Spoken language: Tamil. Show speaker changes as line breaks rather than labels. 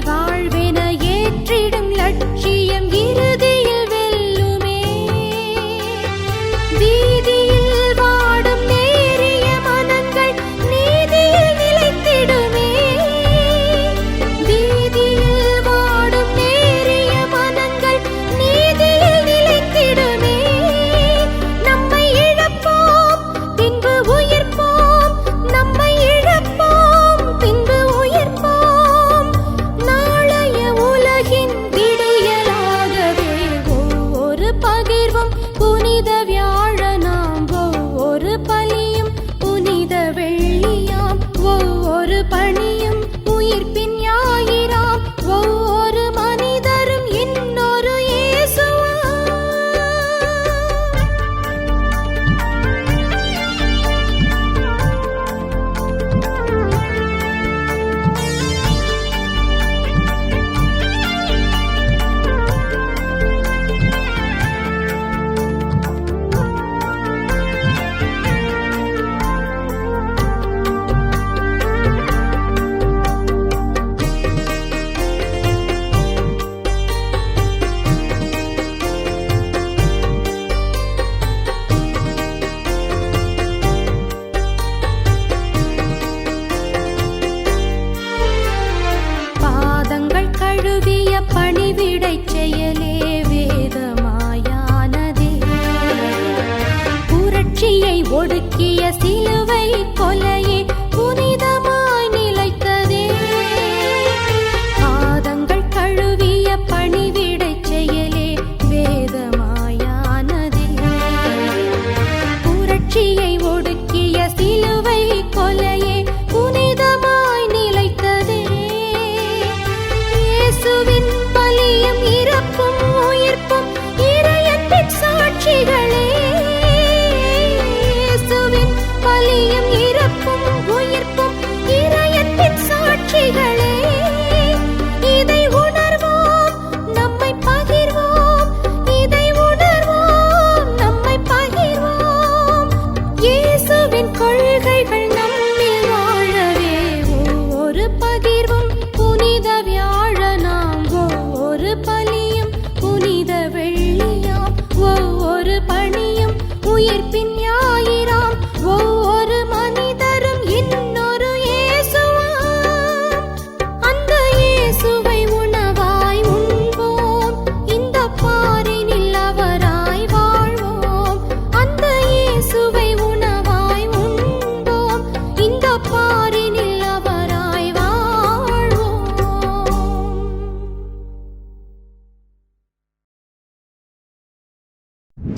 வாழ்வென ஏற்றிடும் லட்சியம் இறுதி அருகிய பணிவிடை செயலே வேதமாயானதே. புரட்சியை ஒடுக்கிய சிலுவை